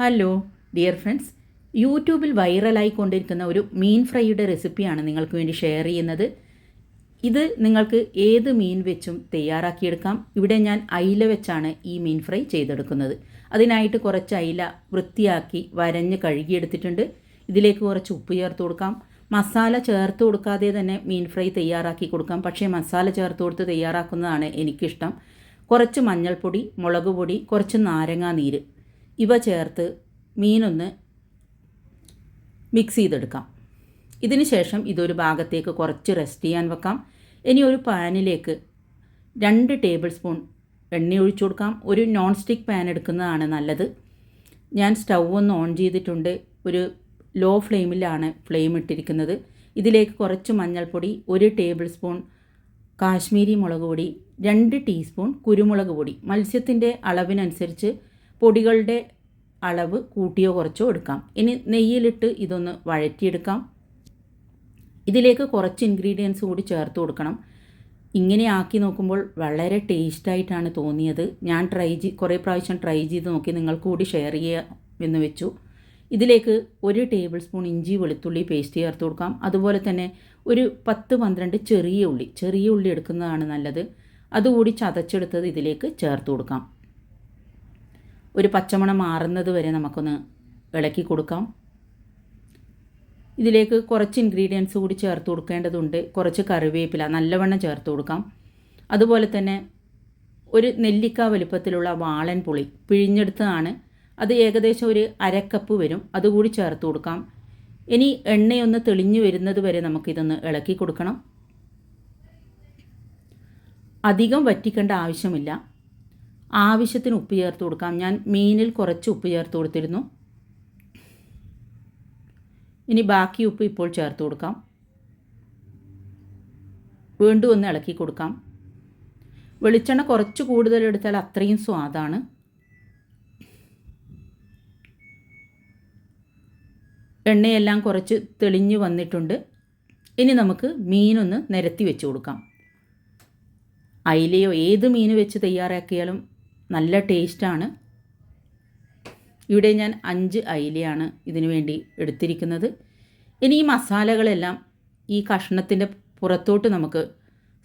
Hello dear friends യൂട്യൂബിൽ വൈറലായി കൊണ്ടിരിക്കുന്ന ഒരു മീൻ ഫ്രൈയുടെ റെസിപ്പിയാണ് നിങ്ങൾക്ക് വേണ്ടി ഷെയർ ചെയ്യുന്നത്. ഇത് നിങ്ങൾക്ക് ഏത് മീൻ വെച്ചും തയ്യാറാക്കിയെടുക്കാം. ഇവിടെ ഞാൻ അയില വെച്ചാണ് ഈ മീൻ ഫ്രൈ ചെയ്തെടുക്കുന്നത്. അതിനായിട്ട് കുറച്ച് അയില വൃത്തിയാക്കി വരഞ്ഞ് കഴുകിയെടുത്തിട്ടുണ്ട്. ഇതിലേക്ക് കുറച്ച് ഉപ്പ് ചേർത്ത് കൊടുക്കാം. മസാല ചേർത്ത് കൊടുക്കാതെ തന്നെ മീൻ ഫ്രൈ തയ്യാറാക്കി കൊടുക്കാം. പക്ഷേ മസാല ചേർത്ത് കൊടുത്ത് തയ്യാറാക്കുന്നതാണ് എനിക്കിഷ്ടം. കുറച്ച് മഞ്ഞൾപ്പൊടി മുളക് പൊടി കുറച്ച് നാരങ്ങാ നീര്. ഇവ ചേർത്ത് മീനൊന്ന് മിക്സ് ചെയ്തെടുക്കാം. ഇതിന് ശേഷം ഇതൊരു ഭാഗത്തേക്ക് കുറച്ച് റെസ്റ്റ് ചെയ്യാൻ വെക്കാം. ഇനി ഒരു പാനിലേക്ക് രണ്ട് ടേബിൾ സ്പൂൺ എണ്ണ ഒഴിച്ചു കൊടുക്കാം. ഒരു നോൺ സ്റ്റിക്ക് പാൻ എടുക്കുന്നതാണ് നല്ലത്. ഞാൻ സ്റ്റൗ ഒന്ന് ഓൺ ചെയ്തിട്ടുണ്ട്. ഒരു ലോ ഫ്ലെയിമിലാണ് ഫ്ലെയിം ഇട്ടിരിക്കുന്നത്. ഇതിലേക്ക് കുറച്ച് മഞ്ഞൾപ്പൊടി ഒരു ടേബിൾ സ്പൂൺ കാശ്മീരി മുളക് പൊടി രണ്ട് ടീസ്പൂൺ കുരുമുളക് പൊടി. മത്സ്യത്തിന്റെ അളവിനനുസരിച്ച് പൊടികളുടെ അളവ് കൂട്ടിയോ കുറച്ചോ എടുക്കാം. ഇനി നെയ്യിലിട്ട് ഇതൊന്ന് വഴറ്റിയെടുക്കാം. ഇതിലേക്ക് കുറച്ച് ഇൻഗ്രീഡിയൻസ് കൂടി ചേർത്ത് കൊടുക്കണം. ഇങ്ങനെ ആക്കി നോക്കുമ്പോൾ വളരെ ടേസ്റ്റായിട്ടാണ് തോന്നിയത്. ഞാൻ ട്രൈ ചെയ് കുറേ പ്രാവശ്യം ട്രൈ ചെയ്ത് നോക്കി നിങ്ങൾക്ക് കൂടി ഷെയർ എന്ന് വെച്ചു. ഇതിലേക്ക് ഒരു ടേബിൾ സ്പൂൺ ഇഞ്ചി വെളുത്തുള്ളി പേസ്റ്റ് ചേർത്ത് കൊടുക്കാം. അതുപോലെ തന്നെ ഒരു പത്ത് പന്ത്രണ്ട് ചെറിയ ഉള്ളി ചെറിയ ഉള്ളി എടുക്കുന്നതാണ് നല്ലത്. അതുകൂടി ചതച്ചെടുത്തത് ഇതിലേക്ക് ചേർത്ത് കൊടുക്കാം. ഒരു പച്ചമണം മാറുന്നത് വരെ നമുക്കൊന്ന് ഇളക്കി കൊടുക്കാം. ഇതിലേക്ക് കുറച്ച് ഇൻഗ്രീഡിയൻസ് കൂടി ചേർത്ത് കൊടുക്കേണ്ടതുണ്ട്. കുറച്ച് കറിവേപ്പില നല്ലവണ്ണം ചേർത്ത് കൊടുക്കാം. അതുപോലെ തന്നെ ഒരു നെല്ലിക്ക വലുപ്പത്തിലുള്ള വാളൻ പുളി പിഴിഞ്ഞെടുത്തതാണ്. അത് ഏകദേശം ഒരു അരക്കപ്പ് വരും. അതുകൂടി ചേർത്ത് കൊടുക്കാം. ഇനി എണ്ണയൊന്ന് തെളിഞ്ഞു വരുന്നത് വരെ നമുക്കിതൊന്ന് ഇളക്കി കൊടുക്കണം. അധികം വറ്റിക്കേണ്ട ആവശ്യമില്ല. ആവശ്യത്തിന് ഉപ്പ് ചേർത്ത് കൊടുക്കാം. ഞാൻ മീനിൽ കുറച്ച് ഉപ്പ് ചേർത്ത് കൊടുത്തിരുന്നു. ഇനി ബാക്കി ഉപ്പ് ഇപ്പോൾ ചേർത്ത് കൊടുക്കാം. വീണ്ടും ഒന്ന് ഇളക്കി കൊടുക്കാം. വെളിച്ചെണ്ണ കുറച്ച് കൂടുതൽ എടുത്താൽ അത്രയും സ്വാദാണ്. എണ്ണയെല്ലാം കുറച്ച് തെളിഞ്ഞു വന്നിട്ടുണ്ട്. ഇനി നമുക്ക് മീനൊന്ന് നിരത്തി വെച്ച് കൊടുക്കാം. അയിലയോ ഏത് മീൻ വെച്ച് തയ്യാറാക്കിയാലും നല്ല ടേസ്റ്റാണ്. ഇവിടെ ഞാൻ അഞ്ച് അയിലയാണ് ഇതിനു വേണ്ടി എടുത്തിരിക്കുന്നത്. ഇനി ഈ മസാലകളെല്ലാം ഈ കഷ്ണത്തിന്റെ പുറത്തോട്ട് നമുക്ക്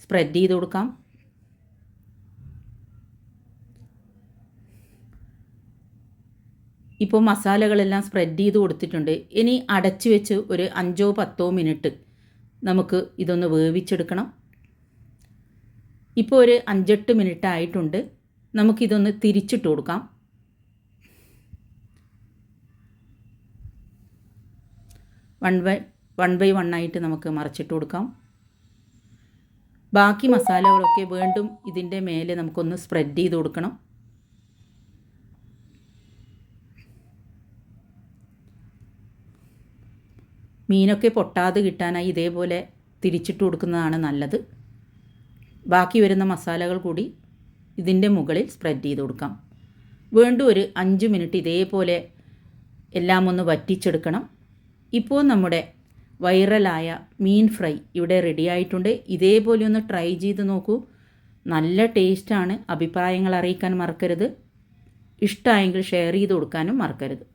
സ്പ്രെഡ് ചെയ്ത് കൊടുക്കാം. ഇപ്പോൾ മസാലകളെല്ലാം സ്പ്രെഡ് ചെയ്ത് കൊടുത്തിട്ടുണ്ട്. ഇനി അടച്ചു വെച്ച് ഒരു അഞ്ചോ പത്തോ മിനിറ്റ് നമുക്ക് ഇതൊന്ന് വേവിച്ചെടുക്കണം. ഇപ്പോൾ ഒരു അഞ്ചെട്ട് മിനിറ്റ് ആയിട്ടുണ്ട്. നമുക്കിതൊന്ന് തിരിച്ചിട്ട് കൊടുക്കാം. One by one by one ആയിട്ട് നമുക്ക് മറച്ചിട്ട് കൊടുക്കാം. ബാക്കി മസാലകളൊക്കെ വീണ്ടും ഇതിന്റെ മേലെ നമുക്കൊന്ന് സ്പ്രെഡ് ചെയ്ത് കൊടുക്കണം. മീനൊക്കെ പൊട്ടാതെ കിട്ടാനായി ഇതേപോലെ തിരിച്ചിട്ട് കൊടുക്കുന്നതാണ് നല്ലത്. ബാക്കി വരുന്ന മസാലകൾ കൂടി ഇതിന്റെ മുകളിൽ സ്പ്രെഡ് ചെയ്ത് കൊടുക്കാം. വീണ്ടും ഒരു അഞ്ച് മിനിറ്റ് ഇതേപോലെ എല്ലാം ഒന്ന് വറ്റിച്ചെടുക്കണം. ഇപ്പോൾ നമ്മുടെ വൈറലായ മീൻ ഫ്രൈ ഇവിടെ റെഡി ആയിട്ടുണ്ട്. ഇതേപോലെ ഒന്ന് ട്രൈ ചെയ്ത് നോക്കൂ. നല്ല ടേസ്റ്റാണ് അഭിപ്രായങ്ങൾ അറിയിക്കാൻ മറക്കരുത്. ഇഷ്ടമായെങ്കിൽ ഷെയർ ചെയ്ത് കൊടുക്കാനും മറക്കരുത്.